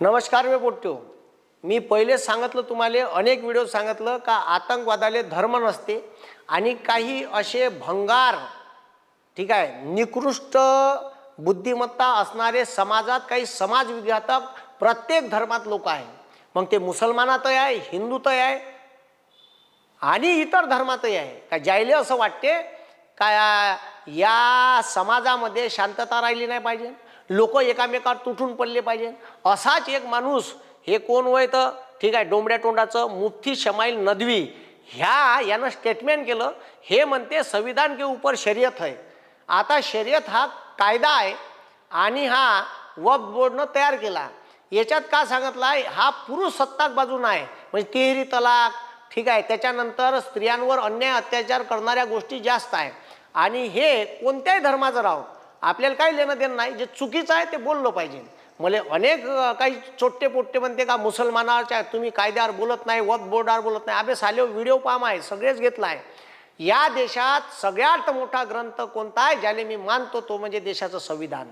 नमस्कार मी पोट्यो. मी पहिले सांगितलं तुम्हाला अनेक व्हिडिओ सांगितलं का आतंकवादाले धर्म नसते आणि काही असे भंगार ठीक आहे निकृष्ट बुद्धिमत्ता असणारे समाजात काही समाजविघातक प्रत्येक धर्मात लोक आहे. मग ते मुसलमानातही आहे हिंदूतही आहे आणि इतर धर्मातही आहे. का ज्यायले असं वाटते का या समाजामध्ये शांतता राहिली नाही पाहिजे? लोक एकामेकावर तुटून पडले पाहिजे. असाच एक माणूस हे कोण वय तर? ठीक आहे डोंबड्या तोंडाचं मुफ्ती शमाईल नदवी. ह्या यानं स्टेटमेंट केलं हे म्हणते संविधान के ऊपर शर्यत आहे आता शर्यत हा कायदा आहे आणि हा वक्फ बोर्डनं तयार केला. याच्यात का सांगितलं आहे? हा पुरुष सत्ताक बाजून आहे. म्हणजे तिहेरी तलाक ठीक आहे त्याच्यानंतर स्त्रियांवर अन्याय अत्याचार करणाऱ्या गोष्टी जास्त आहे. आणि हे कोणत्याही धर्माचं राहो आपल्याला काही लेणं देणं नाही. जे चुकीचं आहे ते बोललं पाहिजे. मला अनेक काही चोट्टे पोट्टे म्हणते का मुसलमानाच्या तुम्ही कायद्यावर बोलत नाही वत बोर्डावर बोलत नाही. अबे साले व्हिडिओ पाम आहे सगळेच घेतला आहे. या देशात सगळ्यात मोठा ग्रंथ कोणता आहे ज्याने मी मानतो तो म्हणजे देशाचं संविधान.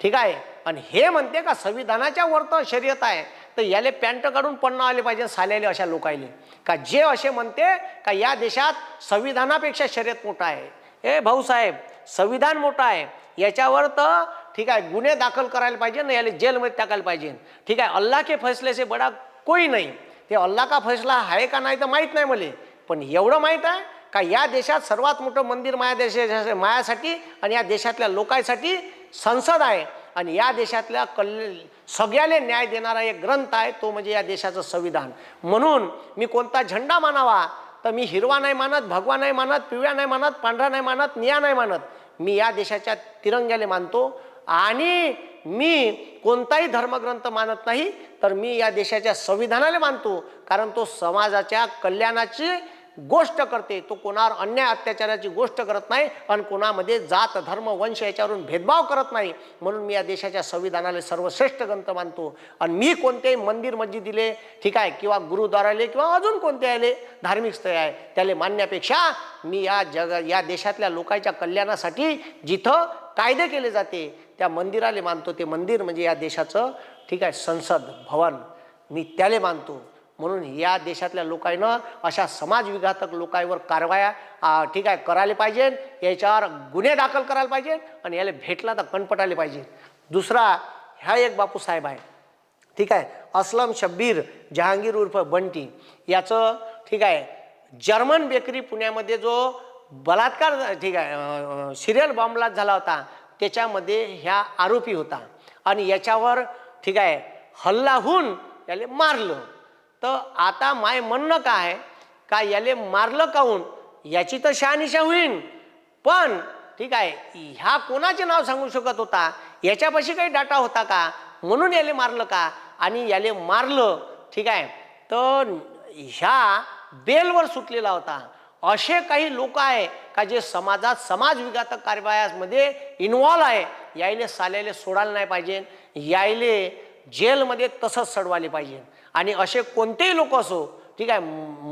ठीक आहे? आणि हे म्हणते का संविधानाच्या वर तर शर्यत आहे. तर याले पॅन्ट काढून पन्ना आले पाहिजे साल्याले अशा लोकायले. का जे असे म्हणते का या देशात संविधानापेक्षा शर्यत मोठा आहे. ए भाऊसाहेब संविधान मोठं आहे. याच्यावर तर ठीक आहे गुन्हे दाखल करायला पाहिजे ना याला जेलमध्ये टाकायला पाहिजे. ठीक आहे अल्ला के फैसले से बडा कोई नाही. ते अल्ला का फैसला आहे का नाही तर माहीत नाही मला. पण एवढं माहीत आहे का या देशात सर्वात मोठं मंदिर माया देशा मायासाठी आणि या देशातल्या लोकांसाठी संसद आहे. आणि या देशातल्या कल सगळ्याले न्याय देणारा एक ग्रंथ आहे तो म्हणजे या देशाचं संविधान. म्हणून मी कोणता झेंडा मानावा तर मी हिरवा नाही मानत भगवा नाही मानत पिवळ्या नाही मानत पांढरा नाही मानत निया नाही मानत. मी या देशाच्या तिरंग्याला मानतो आणि मी कोणताही धर्मग्रंथ मानत नाही तर मी या देशाच्या संविधानाला मानतो. कारण तो समाजाच्या कल्याणाची गोष्ट करते तो कोणावर अन्याय अत्याचाराची गोष्ट करत नाही आणि कोणामध्ये जात धर्म वंश याच्यावरून भेदभाव करत नाही. म्हणून मी या देशाच्या संविधानाला सर्वश्रेष्ठ ग्रंथ मानतो. आणि मी कोणत्याही मंदिर मस्जिदीले ठीक आहे किंवा गुरुद्वाराले किंवा अजून कोणते आले धार्मिक स्थळ आहे त्याला मानण्यापेक्षा मी या जग या देशातल्या लोकांच्या कल्याणासाठी जिथं कायदे केले जाते त्या मंदिराले मानतो. ते मंदिर म्हणजे या देशाचं ठीक आहे संसद भवन. मी त्याले मानतो. म्हणून या देशातल्या लोकांना अशा समाजविघातक लोकांवर कारवाया ठीक आहे करायला पाहिजे याच्यावर गुन्हे दाखल करायला पाहिजे आणि याला भेटला तर कणपटायला पाहिजे. दुसरा ह्या एक बापूसाहेब आहे. ठीक आहे असलम शब्बीर जहांगीर उर्फ बंटी याचं ठीक आहे जर्मन बेकरी पुण्यामध्ये जो बलात्कार ठीक आहे सिरियल बॉम्बलात झाला होता त्याच्यामध्ये ह्या आरोपी होता. आणि याच्यावर ठीक आहे हल्ला होऊन याले मारलं. तर आता माय म्हणणं काय? का याले मारलं काहून याची तर शहानिशा होईन. पण ठीक आहे ह्या कोणाचे नाव सांगू शकत होता? याच्यापाशी काही डाटा होता का? म्हणून याले मारलं का? आणि याले मारलं ठीक आहे. तर ह्या बेलवर सुटलेला होता. असे काही लोक आहे का जे समाजात समाजविघातक कारवायामध्ये इन्व्हॉल्व आहे? यायले साल्याले सोडायला नाही पाहिजे. यायले जेलमध्ये तसंच सडवाले पाहिजे. आणि असे कोणतेही लोक असो ठीक आहे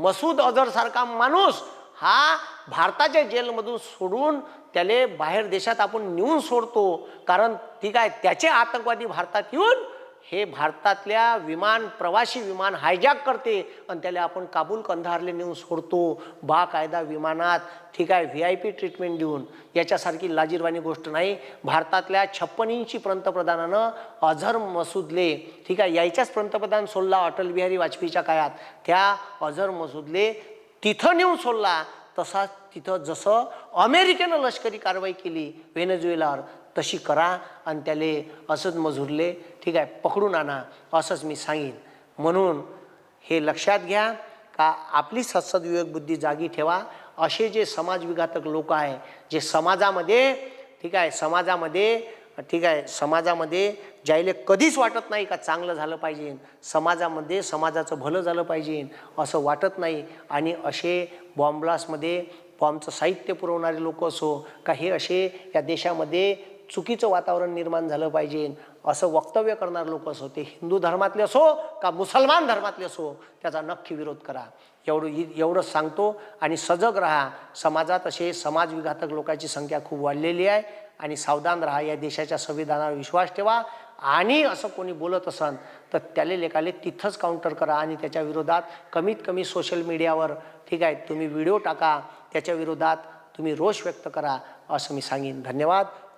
मसूद अझरसारखा माणूस हा भारताच्या जेलमधून सोडून त्याले बाहेर देशात आपण नेऊन सोडतो. कारण ठीक आहे त्याचे आतंकवादी भारतात येऊन हे भारतातल्या विमान प्रवासी विमान हायजॅक करते आणि त्याला आपण काबूल कंधारले नेऊन सोडतो. बाकायदा विमानात ठीक आहे व्ही आय पी ट्रीटमेंट देऊन. याच्यासारखी लाजीरवाणी गोष्ट नाही. भारतातल्या छप्पन इंची पंतप्रधानानं अझर मसूदले ठीक आहे यायच्याच पंतप्रधान सोडला अटल बिहारी वाजपेयीच्या काळात. त्या अझर मसूदले तिथं नेऊन सोडला. तसा तिथं जसं अमेरिकेनं लष्करी कारवाई केली व्हेनेझुएलावर तशी करा आणि त्याले असंच मजूरले ठीक आहे पकडून आणा असंच मी सांगेन. म्हणून हे लक्षात घ्या का आपली सत्सद बुद्धी जागी ठेवा. असे जे समाजविघातक लोक आहे जे समाजामध्ये ठीक आहे समाजामध्ये ठीक आहे समाजामध्ये ज्यायले कधीच वाटत नाही का चांगलं झालं पाहिजे समाजामध्ये समाजाचं भलं झालं पाहिजे असं वाटत नाही. आणि असे बॉम्ब्लास्टमध्ये बॉम्बचं साहित्य पुरवणारे लोक असो का हे असे या देशामध्ये चुकीचं वातावरण निर्माण झालं पाहिजे. असं वक्तव्य करणारे लोक असो ते हिंदू धर्मातले असो का मुसलमान धर्मातले असो त्याचा नक्की विरोध करा. एवढं इ- एवढंच सांगतो आणि सजग राहा. समाजात असे समाजविघातक लोकांची संख्या खूप वाढलेली आहे आणि सावधान राहा. या देशाच्या संविधानावर विश्वास ठेवा. आणि असं कोणी बोलत असन तर त्याले लेखाले तिथंच काउंटर करा आणि त्याच्या विरोधात कमीत कमी सोशल मीडियावर ठीक आहे तुम्ही व्हिडिओ टाका. त्याच्या विरोधात तुम्ही रोष व्यक्त करा असं मी सांगेन. धन्यवाद.